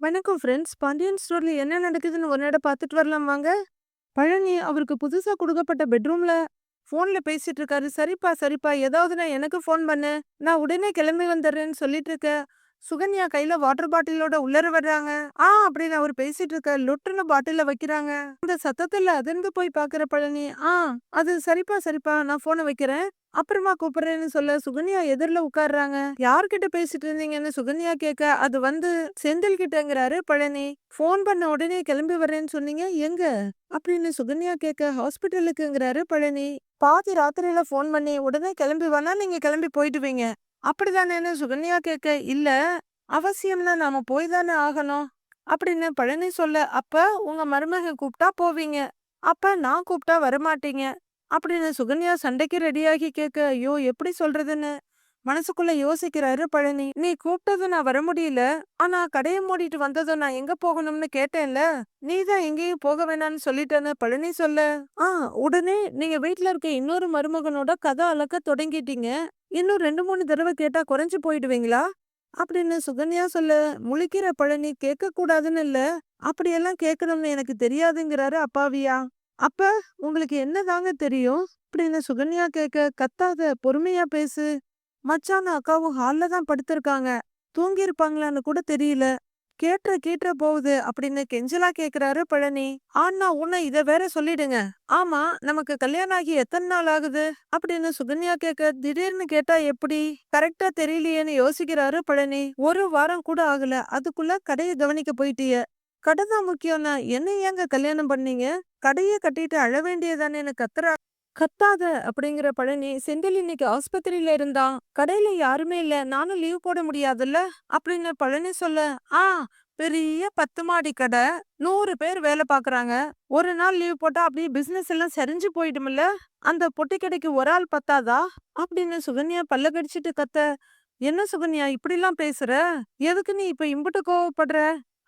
வணக்கம் ஃப்ரெண்ட்ஸ். பாண்டியன் ஸ்டோர்ல என்ன நடக்குதுன்னு ஒரு நேரம் பார்த்துட்டு வரலாம் வாங்க. பழனி அவருக்கு புதுசா குடுக்கப்பட்ட பெட்ரூம்ல ஃபோன்ல பேசிட்டு இருக்காரு. "சரிப்பா, சரிப்பா. ஏதாவது நான் எனக்கு ஃபோன் பண்ணு. நான் உடனே கிளம்பி வந்துடுறேன்னு" சொல்லிட்டு இருக்க, சுகன்யா கையில வாட்டர் பாட்டிலோட உள்ளர வர்றாங்க. "ஆ" அப்படின்னு அவர் பேசிட்டு இருக்க, லொட்டுன்னு பாட்டில வைக்கிறாங்க. அந்த சத்தத்துல அதிர்ந்து போய் பார்க்குற பழனி, "ஆ, அது சரிப்பா, சரிப்பா. நான் போனை வைக்கிறேன். அப்புறமா கூப்பிடுறேன்னு" சொல்ல சுகன்யா எதிரில் உட்கார்றாங்க. "யார்கிட்ட பேசிட்டு இருந்தீங்கன்னு" சுகன்யா கேட்க, "அது வந்து செந்தில் கிட்டங்கிறாரு பழனி. ஃபோன் பண்ண உடனே கிளம்பி வரேன்னு சொன்னீங்க. எங்க?" அப்படின்னு சுகன்யா கேட்க, "ஹாஸ்பிட்டலுக்குங்கிறாரு பழனி. பாதி ராத்திரியில ஃபோன் பண்ணி உடனே கிளம்பி வான்னா நீங்க கிளம்பி போயிடுவீங்க. அப்படிதானேன்னு" சுகன்யா கேட்க, "இல்ல, அவசியம்னா நாம போய் தானே ஆகணும்" அப்படின்னு பழனி சொல்ல, "அப்ப உங்க மருமக கூப்பிட்டா போவீங்க. அப்ப நான் கூப்பிட்டா வரமாட்டீங்க" அப்படின்னு சுகன்யா சண்டைக்கு ரெடியாகி கேட்க, ஐயோ எப்படி சொல்றதுன்னு மனசுக்குள்ள யோசிக்கிறாரு பழனி. "நீ கூப்பிட்டதும் நான் வர முடியல. ஆனா கடையை மூடிட்டு வந்ததும் நான் எங்க போகணும்னு கேட்டேன்ல. நீ தான் எங்கேயும் போக வேணாம்னு சொல்லிட்டேன்னு" பழனி சொல்ல, "ஆ உடனே நீங்க வீட்டுல இருக்க இன்னொரு மருமகனோட கதை அளக்க தொடங்கிட்டீங்க. இன்னும் 2, 3 தடவை கேட்டா குறைஞ்சு போயிடுவீங்களா?" அப்படின்னு சுகன்யா சொல்ல, முழிக்கிற பழனி கேட்க கூடாதுன்னு இல்ல. அப்படியெல்லாம் கேட்கணும்னு எனக்கு தெரியாதுங்கிறாரு அப்பாவியா. "அப்ப உங்களுக்கு என்னதாங்க தெரியும்?" அப்படின்னு சுகன்யா கேட்க, "கத்தாத. பொறுமையா பேசு. மச்சான அக்காவும் ஹால்ல தான் படுத்திருக்காங்க. தூங்கியிருப்பாங்களான்னு கூட தெரியல. கேட்ட கேட்ட போகுது" அப்படின்னு கெஞ்சலா கேக்குறாரு பழனி. ஆனா உன்னை இத வேற சொல்லிடுங்க. ஆமா, நமக்கு கல்யாணம் ஆகி எத்தனை நாள் ஆகுது?" அப்படின்னு சுகன்யா கேட்க, "திடீர்னு கேட்டா எப்படி? கரெக்டா தெரியலையேன்னு" யோசிக்கிறாரு பழனி. "ஒரு வாரம் கூட ஆகல. அதுக்குள்ள கடையை கவனிக்க போயிட்டிய. கடை தான் முக்கியம்னா என்ன ஏங்க கல்யாணம் பண்ணீங்க? கடையை கட்டிட்டு அழ வேண்டியதானேன்னு" கத்துறா கத்தாத அப்படிங்கிற பழனி, "செந்தில் இன்னைக்கு ஆஸ்பத்திரியில இருந்தான். கடையில யாருமே இல்ல. நானும் லீவ் போட முடியாதுல்ல" அப்படின்னு பழனி சொல்ல, "ஆ பெரிய 10 மாடி கடை. நூறு பேர் வேலை பாக்குறாங்க ஒரு நாள் லீவ் போட்டா அப்படியே பிசினஸ் எல்லாம் சரிஞ்சு போயிடும்ல. அந்த பொட்டி கடைக்கு ஒரு ஆள் பத்தாதா?" அப்படின்னு சுகன்யா பல்ல கடிச்சிட்டு கத்த, "என்ன சுகன்யா இப்படிலாம் பேசுற? எதுக்கு நீ இப்ப இம்புட்டு கோவப்படுற?"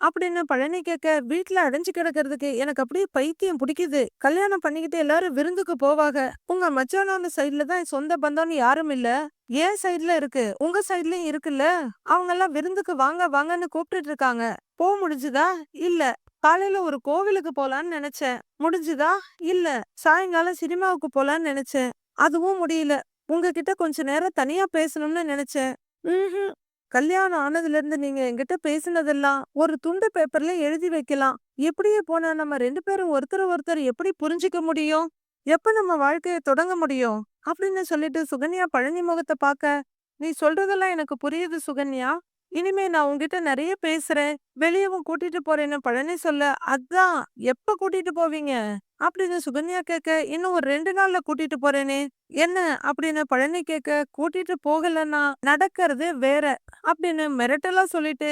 அப்படின்னு பழனி கேட்க, வீட்டுல அடைஞ்சு கிடக்கிறதுக்கு எனக்கு அப்படியே பைத்தியம் பிடிக்குது. கல்யாணம் பண்ணிக்கிட்டு எல்லாரும் விருந்துக்கு போவாக. உங்க மச்சான சைட்ல தான் சொந்த பந்தம்னு யாரும் இல்ல. ஏன் சைடுல இருக்கு. உங்க சைட்லயும் இருக்குல்ல. அவங்கெல்லாம் விருந்துக்கு வாங்க வாங்கன்னு கூப்பிட்டுட்டு இருக்காங்க. போக முடிஞ்சுதா? இல்ல. காலையில ஒரு கோவிலுக்கு போலான்னு நினைச்சேன். முடிஞ்சுதா? இல்ல. சாயங்காலம் சினிமாவுக்கு போலான்னு நினைச்சேன். அதுவும் முடியல. உங்ககிட்ட கொஞ்ச நேரம் தனியா பேசணும்னு நினைச்சேன். ம்ஹும். கல்யாணம் ஆனதுல இருந்து நீங்க என்கிட்ட பேசினதெல்லாம் ஒரு துண்டு பேப்பர்ல எழுதி வைக்கலாம். இப்படியே போனா நம்ம ரெண்டு பேரும் ஒருத்தர ஒருத்தர் எப்படி புரிஞ்சுக்க முடியும்? எப்ப நம்ம வாழ்க்கைய தொடங்க முடியும்?" அப்படின்னு சொல்லிட்டு சுகன்யா பழனி முகத்தை பார்க்க, "நீ சொல்றதெல்லாம் எனக்கு புரியுது சுகன்யா. இனிமே நான் உன்கிட்ட நிறைய பேசுறேன். வெளியவும் கூட்டிட்டு போறேன்னு" பழனி சொல்ல, "அதான் எப்ப கூட்டிட்டு போவீங்க?" அப்படின்னு சுகன்யா கேட்க, "இன்னும் ஒரு ரெண்டு நாள்ல கூட்டிட்டு போறேனே." "என்ன?" அப்படின்னு பழனி கேட்க, "கூட்டிட்டு போகலன்னா நடக்கிறது வேற" அப்படின்னு மிரட்டலா சொல்லிட்டு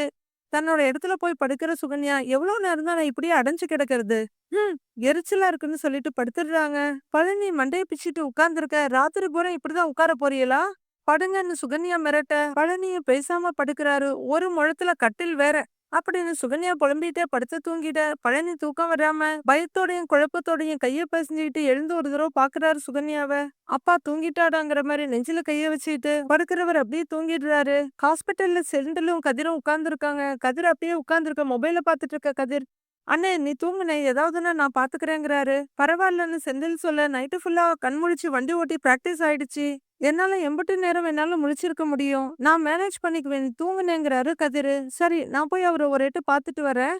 தன்னோட இடத்துல போய் படுக்கிற சுகன்யா, எவ்வளவு நேரம் தான் நான் இப்படியே அடைஞ்சு கிடக்கிறது? ஹம், எரிச்சலா இருக்குன்னு" சொல்லிட்டு படுத்துடுறாங்க. பழனி மண்டையை பிச்சுட்டு உட்கார்ந்துருக்க "ராத்திரி பூரா இப்படிதான் உட்கார போறீங்களா?" படுங்கன்னு சுகன்யா மிரட்ட, பழனியும் பேசாம படுக்கிறாரு. ஒரு முழத்துல கட்டில் வேற. அப்படின்னு சுகன்யா புலம்பிட்டே படுத்து தூங்கிட்ட பழனி தூக்கம் வராம பயத்தோடையும் குழப்பத்தோடையும் கைய பசஞ்சுக்கிட்டு எழுந்து ஒரு தடவை பாக்குறாரு சுகன்யாவ. அப்பா தூங்கிட்டாடாங்கிற மாதிரி நெஞ்சில கைய வச்சுக்கிட்டு படுக்கிறவர் அப்படியே தூங்கிடுறாரு. ஹாஸ்பிட்டல்ல செந்திலும் கதிரும் உட்கார்ந்துருக்காங்க. கதிர் அப்படியே உட்கார்ந்துருக்க மொபைல பாத்துட்டு இருக்க கதிர், "அண்ணே நீ தூங்குனே. ஏதாவதுன்னா நான் பாத்துக்கிறேங்கிறாரு." "பரவாயில்லன்னு" செந்தில் சொல்ல, "நைட்டு ஃபுல்லா கண் முழிச்சு வண்டி ஓட்டி பிராக்டிஸ் ஆயிடுச்சு. என்னால எம்பட்டு நேரம் வேணாலும் முழிச்சிருக்க முடியும். நான் மேனேஜ் பண்ணிக்குவேன். நீ தூங்குனேங்கிறாரு கதிரு. "சரி நான் போய் அவர ஒரு எட்டு பார்த்துட்டு வரேன்"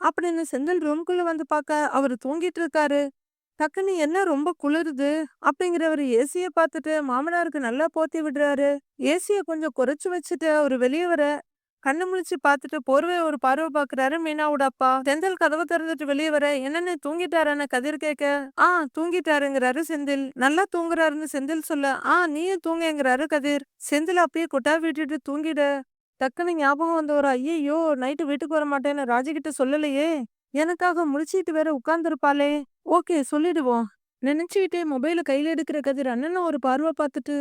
அப்படின்னு செந்தில் ரூம்குள்ள வந்து பார்க்க, அவரு தூங்கிட்டு இருக்காரு. டக்குன்னு "என்ன ரொம்ப குளிருது" அப்படிங்கிறவரு ஏசிய பார்த்துட்டு மாமனாருக்கு நல்லா போத்தி விடுறாரு. ஏசிய கொஞ்சம் குறைச்சு வச்சுட்டு அவரு வெளிய வர, கண்ணு முழிச்சு பார்த்துட்டு போர்வை ஒரு பார்வை பாக்குறாரு மீனாவோட அப்பா. செந்தில் கதவை திறந்துட்டு வெளியே வர, என்னன்னு தூங்கிட்டாரான கதிர் கேட்க, "ஆ தூங்கிட்டாருங்கிறாரு செந்தில்." "நல்லா தூங்குறாருன்னு" செந்தில் சொல்ல, "ஆ நீயும் தூங்கேங்கிறாரு கதிர்." செந்தில் அப்படியே கொட்டா விட்டுட்டு தூங்கிட, டக்குன்னு ஞாபகம் வந்தவரு, "ஐயையோ நைட்டு வீட்டுக்கு வர மாட்டேன்னு ராஜிகிட்ட சொல்லலையே. எனக்காக முடிச்சிட்டு வேற உட்கார்ந்துருப்பாளே ஓகே சொல்லிடுவோம்." நினைச்சுக்கிட்டே மொபைல கையில எடுக்கிற கதிர் அண்ணனை ஒரு பார்வை பார்த்துட்டு,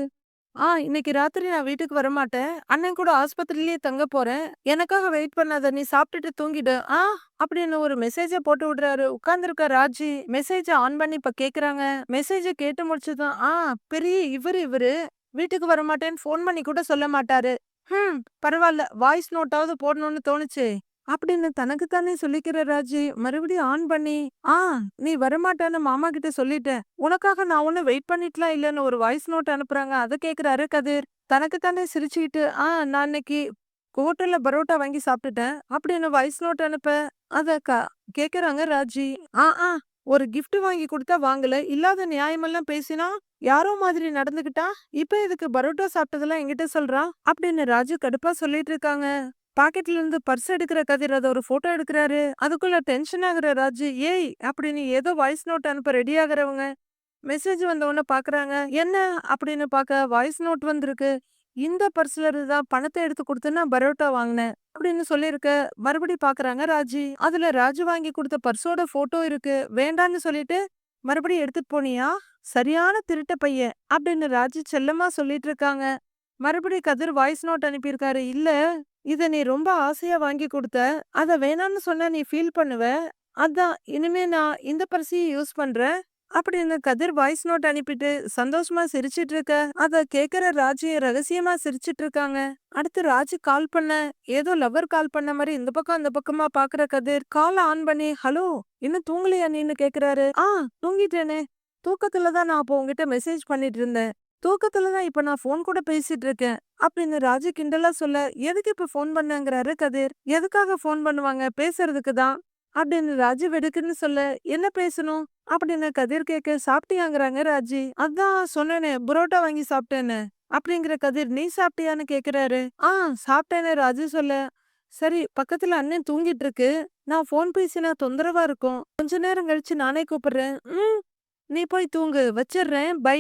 "ஆ இன்னைக்கு ராத்திரி நான் வீட்டுக்கு வரமாட்டேன். அண்ணன் கூட ஆஸ்பத்திரியிலேயே தங்க போறேன். எனக்காக வெயிட் பண்ணாத. நீ சாப்பிட்டுட்டு தூங்கிடு. ஆ" அப்படின்னு ஒரு மெசேஜ போட்டு விடுறாரு. உட்கார்ந்திருக்க ராஜி மெசேஜ ஆன் பண்ணி இப்ப கேக்குறாங்க. மெசேஜ கேட்டு முடிச்சதும், "ஆ பெரிய இவரு இவரு. வீட்டுக்கு வரமாட்டேன்னு ஃபோன் பண்ணி கூட சொல்ல மாட்டாரு. ஹம் பரவாயில்ல வாய்ஸ் நோட்டாவது போடணும்னு தோணுச்சே. அப்படின்னு தனக்குத்தானே சொல்லிக்கிற ராஜி மறுபடியும் ஆன் பண்ணி ஆ நீ வரமாட்டான்னு மாமா கிட்ட சொல்லிட்டேன். உனக்காக நான் ஒன்னும் வெயிட் பண்ணிட்டுலாம் இல்லைன்னு ஒரு வாய்ஸ் நோட் அனுப்புறாங்க. அதை கேக்குறாரு கதிர். தனக்குத்தானே சிரிச்சுக்கிட்டு ஆ நான் இன்னைக்கு ஹோட்டல்ல பரோட்டா வாங்கி சாப்பிட்டுட்டேன். அப்படின்னு வாய்ஸ் நோட் அனுப்ப அத கேக்குறாங்க ராஜி. ஆ ஆ ஒரு கிஃப்ட் வாங்கி கொடுத்தா வாங்கல. இல்லாத நியாயமெல்லாம் பேசினா யாரோ மாதிரி நடந்துகிட்டா இப்ப இதுக்கு பரோட்டா சாப்பிட்டதெல்லாம் என்கிட்ட சொல்றா? அப்படின்னு ராஜு கடுப்பா சொல்லிட்டு இருக்காங்க. பாக்கெட்ல இருந்து பர்ஸ் எடுக்கிற கதிர் அத ஒரு போட்டோ எடுக்கிறாரு. அதுக்குள்ள டென்ஷன் ஆகுற ராஜு ஏய் அப்படின்னு ஏதோ வாய்ஸ் நோட் அனுப்ப ரெடி ஆகுறவங்க. மெசேஜ் வந்தவொடனே பாக்குறாங்க. என்ன அப்படின்னு பார்க்க வாய்ஸ் நோட் வந்திருக்கு. இந்த பர்ஸ்ல இருந்து தான் பணத்தை எடுத்து கொடுத்து நான் பரோட்டா வாங்கினேன் அப்படின்னு சொல்லியிருக்க மறுபடி பாக்குறாங்க ராஜி. அதுல ராஜு வாங்கி கொடுத்த பர்ஸோட போட்டோ இருக்கு. வேண்டான்னு சொல்லிட்டு மறுபடியும் எடுத்துட்டு போனியா? சரியான திருட்ட பையன் அப்படின்னு ராஜி செல்லமா சொல்லிட்டு இருக்காங்க. மறுபடியும் கதிர் வாய்ஸ் நோட் அனுப்பியிருக்காரு. இல்ல இத நீ ரொம்ப ஆசையா வாங்கி கொடுத்த அத வேணான்னு சொன்னா நீ ஃபீல் பண்ணுவ அதான் இனிமே நான் இந்த பர்ஸையே யூஸ் பண்றேன் அப்படின்னு கதிர் வாய்ஸ் நோட் அனுப்பிட்டு சந்தோஷமா சிரிச்சிட்டு இருக்க. அத கேக்குற ராஜி ரகசியமா சிரிச்சிட்டு இருக்காங்க. அடுத்து ராஜி கால் பண்ண ஏதோ லவர் கால் பண்ண மாதிரி இந்த பக்கம் அந்த பக்கமா பாக்குற கதிர் கால் ஆன் பண்ணி ஹலோ இன்னும் தூங்கலையா நீன்னு கேக்குறாரு. ஆ தூங்கிட்டேனே. தூக்கத்துல தான் நான் அப்போ உங்ககிட்ட மெசேஜ் பண்ணிட்டு இருந்தேன். தூக்கத்துல தான் இப்ப நான் ஃபோன் கூட பேசிட்டு இருக்கேன். அப்படின்னு ராஜு கிண்டலா சொல்ல எதுக்கு இப்ப ஃபோன் பண்ணங்கிறாரு கதிர்? எதுக்காக ஃபோன் பண்ணுவாங்க? பேசுறதுக்கு தான். அப்படின்னு ராஜு வெடுக்குன்னு சொல்ல என்ன பேசணும்? அப்படின்னு கதிர் கேட்க சாப்பிட்டியாங்கிறாங்க ராஜி? அதான் சொன்னேனே புரோட்டா வாங்கி சாப்பிட்டேன்னு. அப்படிங்கிற கதிர் நீ சாப்பிட்டியான்னு கேக்குறாரு ஆ சாப்பிட்டேன்னு ராஜு சொல்ல சரி பக்கத்துல அண்ணன் தூங்கிட்டு இருக்கு. நான் ஃபோன் பேசினா தொந்தரவா இருக்கும். கொஞ்ச நேரம் கழிச்சு நானே கூப்பிடுறேன். ம் நீ போய் தூங்கு. வச்சிடுறேன். பை.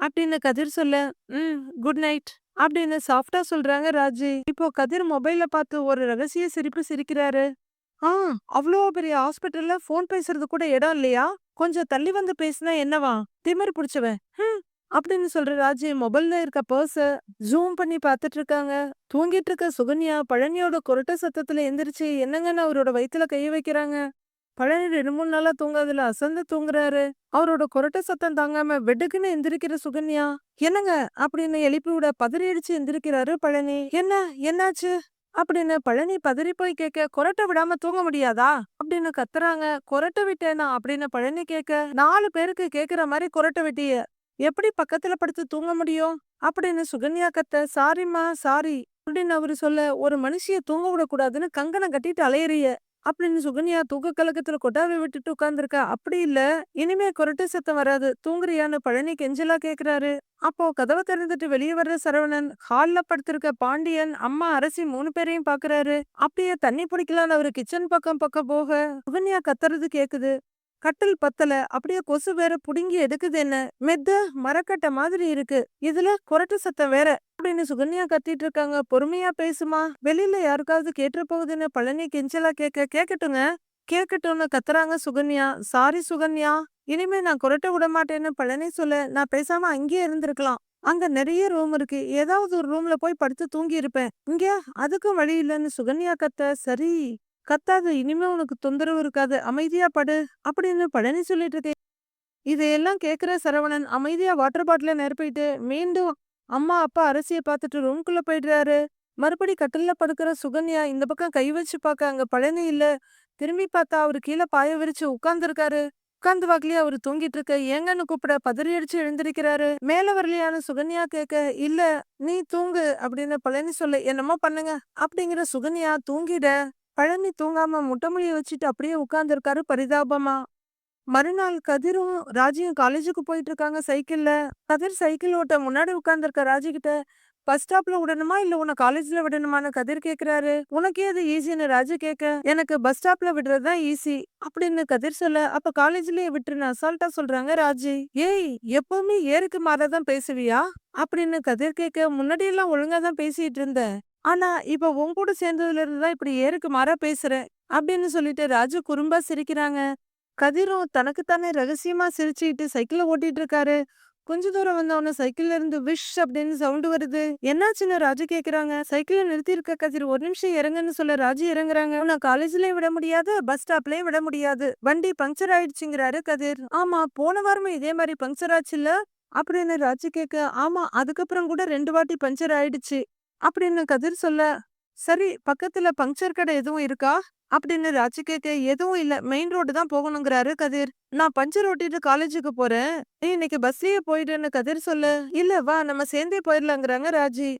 அப்படின்னு கதிர் சொல்ல ம் குட் நைட் அப்படின்னு சாஃப்டா சொல்றாங்க ராஜி. இப்போ கதிர் மொபைல்ல பார்த்து ஒரு ரகசிய சிரிப்பு சிரிக்கிறாரு. ஆ அவ்வளோ பெரிய ஹாஸ்பிட்டல்ல ஃபோன் பேசுறது கூட இடம் இல்லையா? கொஞ்சம் தள்ளி வந்து பேசினா என்னவா? திமிர் பிடிச்சவன். அப்படின்னு சொல்ற ராஜி மொபைல்ல இருக்க பர்ஸ ஜூம் பண்ணி பார்த்துட்டு இருக்காங்க. தூங்கிட்டு இருக்க சுகன்யா பழனியோட கொரட்ட சத்தத்துல எந்திரிச்சு என்னங்கன்னு அவரோட வயித்துல கை வைக்கிறாங்க? பழனி ரெண்டு மூணு நாளா தூங்காதுல அசந்து தூங்குறாரு. அவரோட கொரட்ட சத்தம் தாங்காம வெடுக்குன்னு எந்திரிக்கிற சுகன்யா. என்னங்க? அப்படின்னு எழுப்பி விட பதறியடிச்சு எந்திரிக்கிறாரு பழனி. என்ன? என்னாச்சு? அப்படின்னு பழனி பதறி போய் கேட்க கொரட்டை விடாம தூங்க முடியாதா? அப்படின்னு கத்துறாங்க. கொரட்டை விட்டேனா? அப்படின்னு பழனி கேட்க நாலு பேருக்கு கேக்குற மாதிரி கொரட்டை விட்டிய. எப்படி பக்கத்துல படுத்து தூங்க முடியும்? அப்படின்னு சுகன்யா கத்த சாரிம்மா சாரி. அப்படின்னு அவரு சொல்ல ஒரு மனுஷிய தூங்க விடக்கூடாதுன்னு கங்கணம் கட்டிட்டு அலையறிய அப்படின்னு சுகன்யா தூக்க கலக்கத்துல கொட்டாவை விட்டுட்டு உட்கார்ந்திருக்க அப்படி இல்ல. இனிமே கொரட்டை சத்தம் வராது. தூங்குறியான்னு பழனி கெஞ்சலா கேக்குறாரு. அப்போ கதவை திறந்துட்டு வெளியே வர்ற சரவணன் ஹால்ல படுத்திருக்க பாண்டியன் அம்மா அரசி மூணு பேரையும் பாக்குறாரு. அப்படியே தண்ணி பிடிக்கலான்னு அவரு கிச்சன் பக்கம் பக்கம் போக சுகன்யா கத்துறது கேக்குது. கட்டில் பத்தல. அப்படியே கொசு வேற புடுங்கி எடுக்குது என்ன. மெத்த மரக்கட்டை மாதிரி இருக்கு. இதுல கொரட்டு சத்தம் வேற. அப்படின்னு சுகன்யா கத்திட்டு இருக்காங்க. பொறுமையா பேசுமா? வெளியில யாருக்காவது கேட்டு போகுதுன்னு பழனி கெஞ்சலா கேட்க கேக்கட்டுங்க. கேக்கட்டும்னு கத்துறாங்க சுகன்யா. சாரி சுகன்யா. இனிமே நான் கொரட்ட விட மாட்டேன்னு பழனி சொல்ல நான் பேசாம அங்கேயே இருந்திருக்கலாம். அங்க நிறைய ரூம் இருக்கு. ஏதாவது ஒரு ரூம்ல போய் படுத்து தூங்கி இருப்பேன் இங்க அதுக்கும் வழி இல்லைன்னு சுகன்யா கத்த சரி கத்தாத. இனிமே உனக்கு தொந்தரவு இருக்காது. அமைதியா படு அப்படின்னு பழனி சொல்லிட்டு இருக்கேன் இதையெல்லாம் கேட்குற சரவணன் அமைதியா வாட்டர் பாட்டில நிரப்பிட்டு மீண்டும் அம்மா அப்பா அரசிய பார்த்துட்டு ரூம்குள்ள போயிடுறாரு. மறுபடி கட்டில்ல படுக்கிற சுகன்யா இந்த பக்கம் கை வச்சு பார்க்க அங்க பழனி இல்ல. திரும்பி பார்த்தா அவரு கீழே பாய விரிச்சு உட்கார்ந்துருக்காரு. உட்கார்ந்து வாக்கிலேயே அவரு தூங்கிட்டு இருக்க. ஏங்கன்னு கூப்பிட பதறி அடிச்சு எழுந்திருக்கிறாரு. மேல வரலையான்னு சுகன்யா கேட்க இல்ல நீ தூங்கு அப்படின்னு பழனி சொல்ல என்னமோ பண்ணுங்க அப்படிங்கிற சுகன்யா தூங்கிட பழனி தூங்காம முட்டமொழியை வச்சுட்டு அப்படியே உட்கார்ந்துருக்காரு பரிதாபமா. மறுநாள் கதிரும் ராஜியும் காலேஜுக்கு போயிட்டு இருக்காங்க சைக்கிள்ல. கதிர் சைக்கிள் ஓட்ட முன்னாடி உட்கார்ந்துருக்க ராஜி கிட்ட பஸ் ஸ்டாப்ல விடணுமா? இல்ல உன்னை காலேஜ்ல விடணுமான்னு கதிர் கேக்குறாரு. உனக்கே அது ஈஸின்னு ராஜு கேட்க எனக்கு பஸ் ஸ்டாப்ல விடுறது தான் ஈஸி அப்படின்னு கதிர் சொல்ல அப்ப காலேஜ்லயே விட்டுருன்னு அசால்ட்டா சொல்றாங்க ராஜி. ஏய் எப்பவுமே ஏருக்கு மாறாதான் பேசுவியா? அப்படின்னு கதிர் கேட்க முன்னாடி எல்லாம் ஒழுங்கா தான் பேசிட்டு இருந்தேன் ஆனா இப்ப உன் கூட சேர்ந்ததுல இருந்து தான் இப்படி ஏருக்கு மாறா பேசுறேன் அப்படின்னு சொல்லிட்டு ராஜு குறும்பா சிரிக்கிறாங்க. கதிரும் தனக்குத்தானே ரகசியமா சிரிச்சுக்கிட்டு சைக்கிள ஓட்டிட்டு இருக்காரு கொஞ்ச தூரம் வந்தவன சைக்கிள்ல இருந்து விஷ் அப்படின்னு சவுண்டு வருது. என்னாச்சுன்னு ராஜு கேக்குறாங்க. சைக்கிள நிறுத்தி இருக்க கதிர் ஒரு நிமிஷம் இறங்குன்னு சொல்ல ராஜு இறங்குறாங்க. உன்னை காலேஜ்லயும் விட முடியாது பஸ் ஸ்டாப்லயும் விட முடியாது. வண்டி பங்க்சர் ஆயிடுச்சுங்கிறாரு கதிர். ஆமா போன வாரமும் இதே மாதிரி பங்க்சர் ஆச்சுல்ல? அப்படின்னு ராஜு கேட்க ஆமா அதுக்கப்புறம் கூட ரெண்டு வாட்டி பங்க்சர் ஆயிடுச்சு. அப்படின்னு கதிர் சொல்ல சரி பக்கத்துல பங்க்சர் கடை எதுவும் இருக்கா? அப்படின்னு ராஜி கேட்க எதுவும் இல்ல. மெயின் ரோடு தான் போகணுங்கிறாரு கதிர். நான் பஞ்சர் ஓட்டிட்டு காலேஜுக்கு போறேன். நீ இன்னைக்கு பஸ்லயே போயிடுன்னு கதிர் சொல்லு. இல்ல வா நம்ம சேர்ந்தே போயிடலாங்கிறாங்க ராஜி.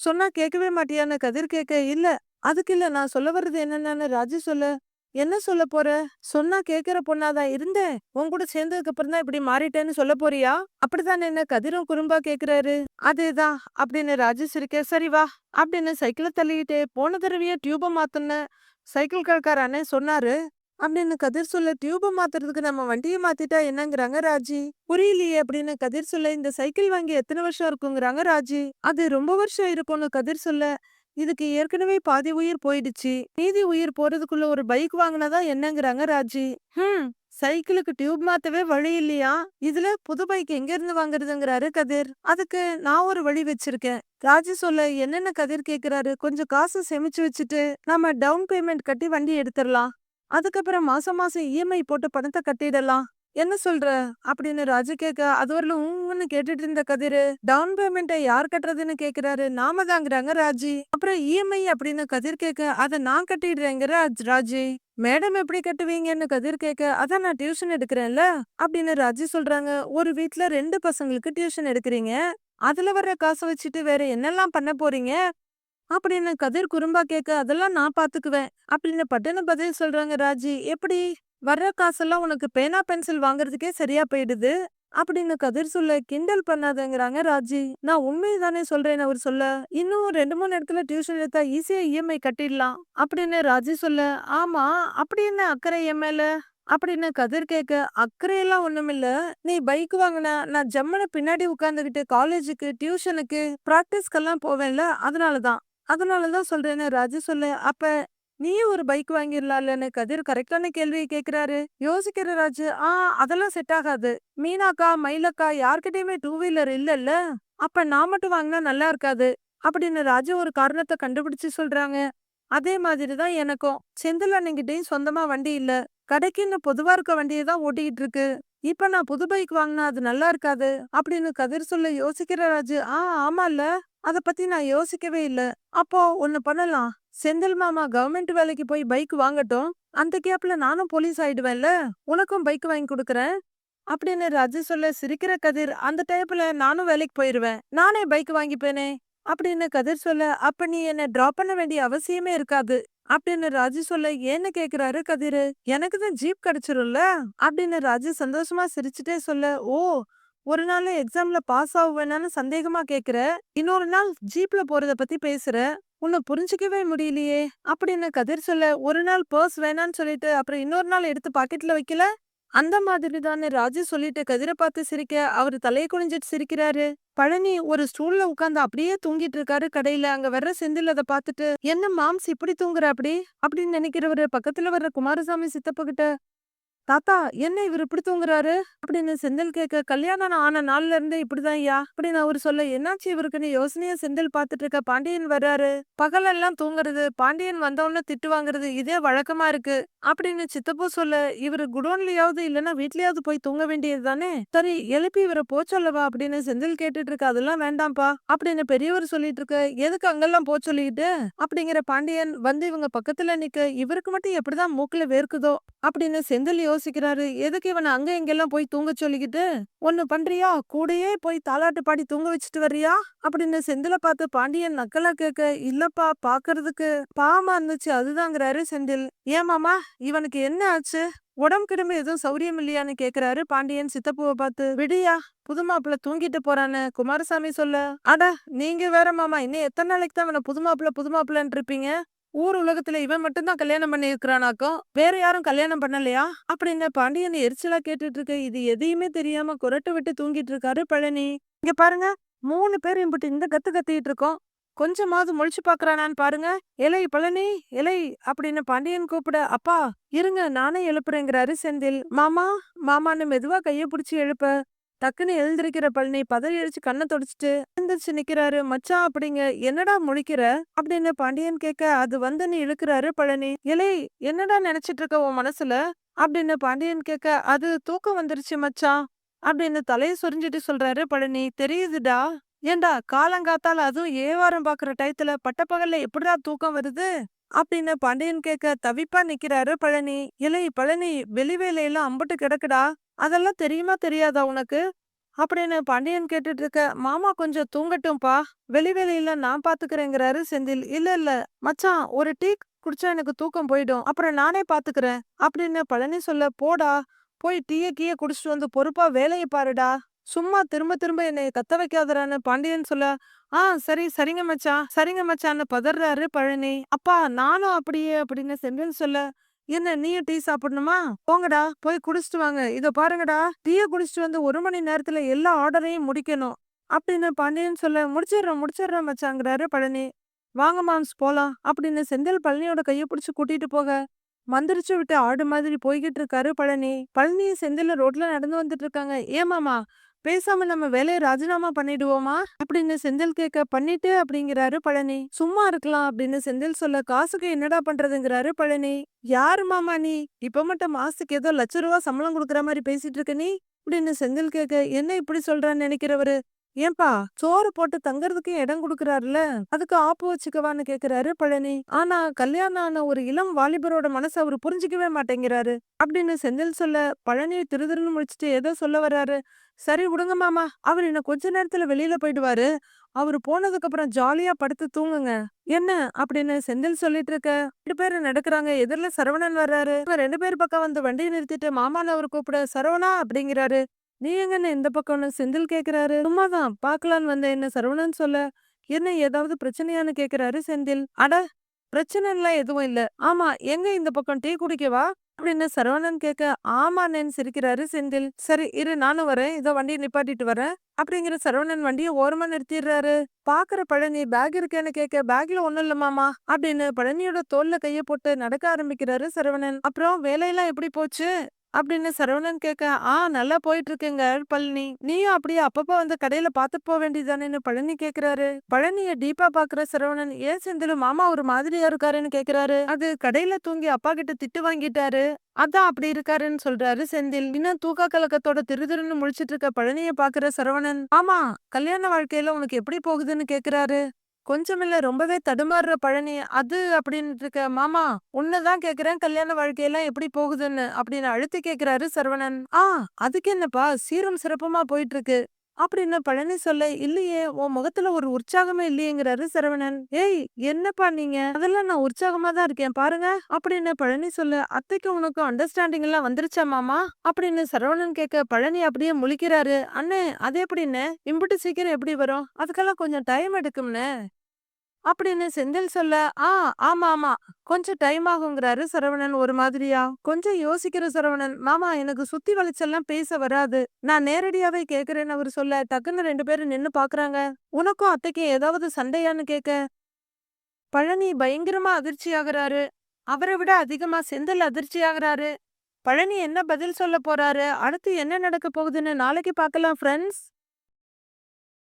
சொன்னா கேட்கவே மாட்டியான்னு கதிர் கேட்க இல்ல. அதுக்கு இல்ல நான் சொல்ல வர்றது என்னென்னு ராஜி சொல்லு. என்ன சொல்ல போற? சொன்னா கேக்குற பொண்ணாதான் இருந்தேன். உன் கூட சேர்ந்ததுக்கு அப்புறம் தான் இப்படி மாறிட்டேன்னு சொல்ல போறியா? அப்படிதான் என்ன கதிரும் குறும்பா கேக்குறாரு? அதேதான் அப்படின்னு ராஜி சிரிக்க சரி வா அப்படின்னு சைக்கிளை தள்ளிக்கிட்டே போன தடவையே டியூப மாத்தன சைக்கிள் கடைக்கார அண்ணன் சொன்னாரு. அப்படின்னு கதிர் சொல்ல டியூப மாத்துறதுக்கு நம்ம வண்டியை மாத்திட்டா என்னங்கிறாங்க ராஜி? புரியலையே அப்படின்னு கதிர் சொல்ல இந்த சைக்கிள் வாங்கி எத்தனை வருஷம் இருக்குங்கிறாங்க ராஜி? அது ரொம்ப வருஷம் இருக்கும்னு கதிர் சொல்ல இதுக்கு ஏற்கனவே பாதி உயிர் போயிடுச்சு. மீதி உயிர் போறதுக்குள்ள ஒரு பைக் வாங்கினதா என்னங்கிறாங்க ராஜி? ஹம். சைக்கிளுக்கு டியூப் மாத்தவே வழி இல்லையா? இதுல புது பைக் எங்க இருந்து வாங்குறதுங்கிறாரு கதிர். அதுக்கு நான் ஒரு வழி வச்சிருக்கேன். ராஜி சொல்ல என்னென்ன கதிர் கேக்குறாரு? கொஞ்சம் காசு சேமிச்சு வச்சுட்டு நம்ம டவுன் பேமெண்ட் கட்டி வண்டி எடுத்துடலாம் அதுக்கப்புறம் மாசம் மாசம் இஎம்ஐ போட்டு பணத்தை கட்டிடலாம். என்ன சொல்ற? அப்படின்னு ராஜு கேட்க அது வரல ஊன்னு கேட்டுட்டு இருந்த கதிரு. டவுன் பேமெண்ட்டை யார் கட்டுறதுன்னு கேக்குறாரு. நாம தாங்கிறாங்க ராஜி. அப்புறம் இஎம்ஐ அப்படின்னு கதிர் கேட்க அதை நான் கட்டிடுறேங்கிற ராஜி. மேடம் எப்படி கட்டுவீங்கன்னு கதிர் கேட்க அதான் நான் டியூஷன் எடுக்கிறேன்ல. அப்படின்னு ராஜி சொல்றாங்க. ஒரு வீட்ல ரெண்டு பசங்களுக்கு டியூஷன் எடுக்கிறீங்க? அதுல வர்ற காசை வச்சுட்டு வேற என்னெல்லாம் பண்ண போறீங்க? அப்படின்னு கதிர் குறும்பா கேட்க அதெல்லாம் நான் பாத்துக்குவேன். அப்படின்னு பட்டுன்னு பதில் சொல்றாங்க ராஜி. எப்படி? வர்ற காசெல்லாம் உனக்கு பேனா பென்சில் வாங்குறதுக்கே சரியா போயிடுது. அப்படின்னு கதிர் சொல்ல கிண்டல் பண்ணாதங்கிறாங்க ராஜி. நான் உண்மையை தானே சொல்றேன் அவர் சொல்ல. இன்னும் ரெண்டு மூணு இடத்துல டியூஷன் எடுத்தா ஈஸியா இஎம்ஐ கட்டிடலாம். அப்படின்னு ராஜி சொல்ல ஆமா அப்படி என்ன அக்கறை இஎம்ஐல அப்படின்னு கதிர் கேட்க அக்கறையெல்லாம் ஒண்ணுமில்ல நீ பைக் வாங்கின நான் ஜம்மனை பின்னாடி உட்காந்துக்கிட்டு காலேஜுக்கு டியூஷனுக்கு ப்ராக்டிஸ்க்கெல்லாம் போவேன்ல அதனாலதான். அதனாலதான் சொல்றேன்னு ராஜு சொல்லு அப்ப நீ ஒரு பைக் வாங்கிடலாம்லன்னு கதிர் கரெக்டான கேள்வியை கேக்குறாரு யோசிக்கிற ராஜு ஆ அதெல்லாம் செட் ஆகாது. மீனாக்கா மயிலக்கா யார்கிட்டயுமே டூ வீலர் இல்லல்ல. அப்ப நான் மட்டும் வாங்கினா நல்லா இருக்காது. அப்படின்னு ராஜு ஒரு காரணத்தை கண்டுபிடிச்சு சொல்றாங்க. அதே மாதிரி தான் எனக்கும். செந்தில் அண்ணங்கிட்டயும் சொந்தமா வண்டி இல்ல. கடைக்குன்னு பொதுவா இருக்க வண்டியை தான் ஓட்டிக்கிட்டு இருக்கு. இப்ப நான் புது பைக் வாங்கினா அது நல்லா இருக்காது அப்படின்னு கதிர் சொல்ல யோசிக்கிற ராஜு ஆ ஆமால அத பத்தி நான் யோசிக்கவே இல்ல. அப்போ ஒண்ணு பண்ணலாம். செந்தில் மாமா கவர்மெண்ட் வேலைக்கு போய் பைக் வாங்கட்டும். அந்த கேப்ல நானும் போலீஸ் ஆயிடுவேன்ல. உனக்கும் பைக் வாங்கி கொடுக்கறேன். அப்படின்னு ரஜி சொல்ல சிரிக்கிற கதிர் அந்த டைப்ல நானும் வேலைக்கு போயிருவேன். நானே பைக் வாங்கிப்பேனே. அப்படின்னு கதிர் சொல்ல அப்ப நீ என்ன டிராப் பண்ண வேண்டிய அவசியமே இருக்காது. அப்படின்னு ராஜு சொல்ல ஏன்னு கேக்குறாரு கதிரு? எனக்கு தான் ஜீப் கிடைச்சிரும்ல. அப்படின்னு ராஜு சந்தோஷமா சிரிச்சுட்டே சொல்ல ஓ ஒரு நாள் எக்ஸாம்ல பாஸ் ஆகுவேனான்னு சந்தேகமா கேக்குற. இன்னொரு நாள் ஜீப்ல போறத பத்தி பேசுற. உன்னை புரிஞ்சுக்கவே முடியலையே. அப்படின்னு கதிர் சொல்ல ஒரு நாள் பர்ஸ் வேணான்னு சொல்லிட்டு அப்புறம் இன்னொரு நாள் எடுத்து பாக்கெட்ல வைக்கல? அந்த மாதிரி தானே ராஜு சொல்லிட்டு கதிரை பார்த்து சிரிக்க அவரு தலையை குனிஞ்சிட்டு சிரிக்கிறாரு. பழனி ஒரு ஸ்டூல்ல உட்காந்து அப்படியே தூங்கிட்டு இருக்காரு கடையில. அங்க வர்ற செந்தில் அதை பார்த்துட்டு என்ன மாம்ஸ் இப்படி தூங்குற அப்படி? அப்படின்னு நினைக்கிறவரு பக்கத்துல வர்ற குமாரசாமி சித்தப்பகிட்ட தாத்தா என்ன இவர் இப்படி தூங்குறாரு? அப்படின்னு செந்தில் கேட்க கல்யாணம் ஆன நாள்ல இருந்தே இப்படிதான் ஐயா அப்படின்னு அவரு சொல்ல என்னாச்சு இவருக்குன்னு யோசனைய செந்தில் பாத்துட்டு இருக்க பாண்டியன் வர்றாரு. பகலெல்லாம் தூங்குறது பாண்டியன் வந்தவொடனே திட்டு வாங்குறது இதே வழக்கமா இருக்கு அப்படின்னு சித்தப்போ சொல்ல இவரு குடோன்லயாவது இல்லைன்னா வீட்லயாவது போய் தூங்க வேண்டியது தானே? சரி எழுப்பி இவரை போ சொல்லவா அப்படின்னு செந்தில் கேட்டுட்டு இருக்க அதெல்லாம் வேண்டாம்ப்பா அப்படின்னு பெரியவர் சொல்லிட்டு இருக்க எதுக்கு அங்கெல்லாம் போ சொல்லிட்டு அப்படிங்கிற பாண்டியன் வந்து இவங்க பக்கத்துல நிக்க இவருக்கு மட்டும் எப்படிதான் மூக்குல வேர்க்குதோ? அப்படின்னு செந்தில் யோசிக்கிறாரு. எதுக்கு இவனை அங்க இங்கெல்லாம் போய் தூங்க சொல்லிக்கிட்டு ஒன்னு பண்றியா? கூடயே போய் தாலாட்டு பாடி தூங்க வச்சுட்டு வர்றியா? அப்படின்னு செந்தில பார்த்து பாண்டியன் நக்கலா கேட்க இல்லப்பா பாக்குறதுக்கு பாவமா இருந்துச்சு அதுதாங்கிறாரு செந்தில். ஏமாமா இவனுக்கு என்ன ஆச்சு? உடம்பு கிடம்பு எதுவும் சௌரியம் இல்லையான்னு கேக்குறாரு பாண்டியன் சித்தப்புவை பார்த்து. விடியா புது மாப்பிள்ள தூங்கிட்டு போறான்னு குமாரசாமி சொல்ல. அட நீங்க வேற மாமா இன்னும் எத்தனை நாளைக்கு தான் அவனை புது மாப்பிள்ள புது மாப்பிள்ளன்னு இருப்பீங்க? ஊர் உலகத்துல இவன் மட்டும்தான் கல்யாணம் பண்ணி வேற யாரும் கல்யாணம் பண்ணலையா? அப்படின்னு பாண்டியன் எரிச்சலா கேட்டுட்டு இருக்க இது எதையுமே தெரியாம குரட்டை விட்டு தூங்கிட்டு இருக்காரு பழனி. இங்க பாருங்க மூணு பேர் இம்புட்டு இந்த கத்து கத்திட்டு இருக்கோம் கொஞ்சமாவது முழிச்சு பாக்குறானான்னு பாருங்க. இலை பழனி இலை அப்படின்னு பாண்டியன் கூப்பிட அப்பா இருங்க நானே எழுப்புறேங்கிறாரு செந்தில். மாமா மாமான்னு மெதுவா கைய புடிச்சு எழுப்ப. டக்குன்னு எழுந்திருக்கிற பழனி பதறி அடிச்சு கண்ணை தொடச்சிட்டு எழுந்திரிச்சு நிக்கிறாரு. மச்சான் அப்படிங்க என்னடா முழிக்கிற? அப்படின்னு பாண்டியன் கேட்க அது வந்துன்னு இழுக்கிறாரு பழனி. இலை என்னடா நினைச்சிட்டு இருக்க உன் மனசுல? அப்படின்னு பாண்டியன் கேட்க அது தூக்கம் வந்துருச்சு மச்சான் அப்படின்னு தலையை சொரிஞ்சிட்டு சொல்றாரு பழனி. தெரியுதுடா ஏண்டா காலங்காத்தால் அதுவும் ஏவாரம் பாக்குற டயத்துல பட்டப்பகல்ல எப்படிடா தூக்கம் வருது? அப்படின்னு பாண்டியன் கேட்க தவிப்பா நிக்கிறாரு பழனி. இலை பழனி வெளி வேலையெல்லாம் அம்புட்டு கிடக்குடா அதெல்லாம் தெரியுமா தெரியாதா உனக்கு? அப்படின்னு பாண்டியன் கேட்டுட்டு இருக்க மாமா கொஞ்சம் தூங்கட்டும்பா. வெளி வெளியில நான் பாத்துக்கிறேங்கிறாரு செந்தில். இல்ல இல்ல. மச்சான் ஒரு டீ குடிச்சா எனக்கு தூக்கம் போயிடும். அப்புறம் நானே பாத்துக்கிறேன். அப்படின்னு பழனி சொல்ல போடா. போய் டீய கீய குடிச்சிட்டு வந்து பொறுப்பா வேலையை பாருடா. சும்மா திரும்ப திரும்ப என்னை கத்த வைக்காதரான்னு பாண்டியன் சொல்ல ஆ சரி சரிங்க மச்சான். சரிங்க மச்சான்னு பதறாரு பழனி. அப்பா நானும் அப்படியே அப்படின்னு செந்தில் சொல்ல என்ன நீயும் டீ சாப்பிடணுமா? போங்கடா போய் குடிச்சிட்டு வாங்க. இத பாருங்கடா டீய குடிச்சிட்டு வந்து ஒரு மணி நேரத்துல எல்லா ஆர்டரையும் முடிக்கணும். அப்படின்னு பாண்டியன் சொல்ல முடிச்சிடுறோம் முடிச்சிடுறோம் மச்சாங்கிறாரு பழனி. வாங்க மாம்ஸ் போலாம் அப்படின்னு செந்தில் பழனியோட கையை பிடிச்சி கூட்டிட்டு போக. மந்திரிச்சு விட்டு ஆடு மாதிரி போய்கிட்டு இருக்காரு பழனி. பழனி செந்தில் ரோட்ல நடந்து வந்துட்டு இருக்காங்க. ஏமாமா பேசாம நம்ம வேலையை ராஜினாமா பண்ணிடுவோமா? அப்படின்னு செந்தில் கேட்க பண்ணிட்டு அப்படிங்கிறாரு பழனி. சும்மா இருக்கலாம் அப்படின்னு செந்தில் சொல்ல காசுக்கு என்னடா பண்றதுங்கிறாரு பழனி. யாரு மாமா நீ? இப்ப மட்டும் மாசத்துக்கு ஏதோ லட்ச ரூபா சம்பளம் கொடுக்குற மாதிரி பேசிட்டு இருக்க நீ? அப்படின்னு செந்தில் கேட்க என்ன இப்படி சொல்றான்னு நினைக்கிறவரு? ஏன்பா சோறு போட்டு தங்கறதுக்கு இடம் கொடுக்கறாருல அதுக்கு ஆப்பு வச்சுக்கவான்னு கேக்குறாரு பழனி. ஆனா கல்யாணம் ஆன ஒரு இளம் வாலிபரோட மனசை அவரு புரிஞ்சுக்கவே மாட்டேங்கிறாரு. அப்படின்னு செந்தில் சொல்ல பழனி திருதிருன்னு முடிச்சுட்டு ஏதோ சொல்ல வர்றாரு. சரி விடுங்க மாமா அவர் இன்னும் கொஞ்ச நேரத்துல வெளியில போயிடுவாரு. அவரு போனதுக்கு அப்புறம் ஜாலியா படுத்து தூங்குங்க. என்ன? அப்படின்னு செந்தில் சொல்லிட்டு இருக்க ரெண்டு பேரும் நடக்கிறாங்க. எதிரில சரவணன் வர்றாரு. ரெண்டு பேர் பக்கம் வந்து வண்டியை நிறுத்திட்டு மாமான்னு அவர் கூப்பிட. சரவணா? அப்படிங்கிறாரு. நீ எங்கன்னு இந்த பக்கம்னு செந்தில் கேக்குறாரு? சும்மாதான். பாக்கலான்னு வந்த என்ன சரவணன் சொல்ல? என்ன ஏதாவது பிரச்சனையான்னு கேக்குறாரு செந்தில். அட பிரச்சனை எல்லாம் எதுவும் இல்ல. ஆமா எங்க இந்த பக்கம் டீ குடிக்கவா அப்படின்னு சரவணன் கேட்க ஆமாண்ணேன்னு சிரிக்கிறாரு செந்தில். சரி இரு நானும் வரேன். இதோ வண்டியை நிப்பாட்டிட்டு வரேன். அப்படிங்கிற சரவணன் வண்டியை ஓரமா நிறுத்திடுறாரு. பாக்குற பழனி பேக் இருக்கேன்னு கேட்க பேக்ல ஒண்ணும் இல்ல மாமா அப்படின்னு பழனியோட தோல்ல கைய போட்டு நடக்க ஆரம்பிக்கிறாரு சரவணன். அப்புறம் வேலையெல்லாம் எப்படி போச்சு? அப்படின்னு சரவணன் கேட்க ஆ நல்லா போயிட்டு இருக்கேங்க பழனி. நீயும் அப்படியே அப்பப்ப வந்து கடையில பாத்துட்டு போக வேண்டியதானேன்னு பழனி கேக்குறாரு. பழனிய டீப்பா பாக்குற சரவணன் ஏன் செந்தில் மாமா ஒரு மாதிரியா இருக்காருன்னு கேக்குறாரு. அது கடையில தூங்கி அப்பா கிட்ட திட்டு வாங்கிட்டாரு. அதான் அப்படி இருக்காருன்னு சொல்றாரு செந்தில். இன்னும் தூக்க கலக்கத்தோட திருதிருன்னு முழிச்சிட்டு இருக்க பழனிய பாக்குற சரவணன் ஆமா கல்யாண வாழ்க்கையில உனக்கு எப்படி போகுதுன்னு கேக்குறாரு? கொஞ்சமில்ல ரொம்பவே தடுமாறுற பழனி அது அப்படின்னு இருக்க மாமா உன்னதான் கேக்குறேன் கல்யாண வாழ்க்கையெல்லாம் எப்படி போகுதுன்னு அப்படின்னு அழுத்தி கேக்குறாரு சரவணன். ஆ அதுக்கு என்னப்பா சீரும் சிறப்புமா போயிட்டு இருக்கு அப்படின்னு பழனி சொல்ல இல்லையே உன் முகத்துல ஒரு உற்சாகமே இல்லையேங்கிறாரு சரவணன். ஏய் என்னப்பா நீங்க? அதெல்லாம் நான் உற்சாகமா தான் இருக்கேன் பாருங்க. அப்படின்னு பழனி சொல்ல அத்தைக்கு உனக்கு அண்டர்ஸ்டாண்டிங் எல்லாம் வந்துருச்சா மாமா? அப்படின்னு சரவணன் கேட்க பழனி அப்படியே முழிக்கிறாரு. அண்ணே அது எப்படின்னு இம்புட்டு சீக்கிரம் எப்படி வரும்? அதுக்கெல்லாம் கொஞ்சம் டைம் எடுக்கும்னு அப்படின்னு செந்தில் சொல்ல ஆ ஆமா ஆமா. கொஞ்சம் டைம் ஆகுங்கிறாரு சரவணன் ஒரு மாதிரியா? கொஞ்சம் யோசிக்கிற சரவணன் மாமா எனக்கு சுத்தி வளைச்செல்லாம் பேச வராது. நான் நேரடியாவே கேக்குறேன்னு அவர் சொல்ல டக்குன்னு ரெண்டு பேரும் நின்னு பாக்குறாங்க. உனக்கும் அத்தைக்கும் ஏதாவது சண்டையான்னு கேட்க பழனி பயங்கரமா அதிர்ச்சி ஆகுறாரு. அவரை விட அதிகமா செந்தில் அதிர்ச்சி ஆகுறாரு. பழனி என்ன பதில் சொல்ல போறாரு? அடுத்து என்ன நடக்க போகுதுன்னு நாளைக்கு பார்க்கலாம் ஃப்ரெண்ட்ஸ்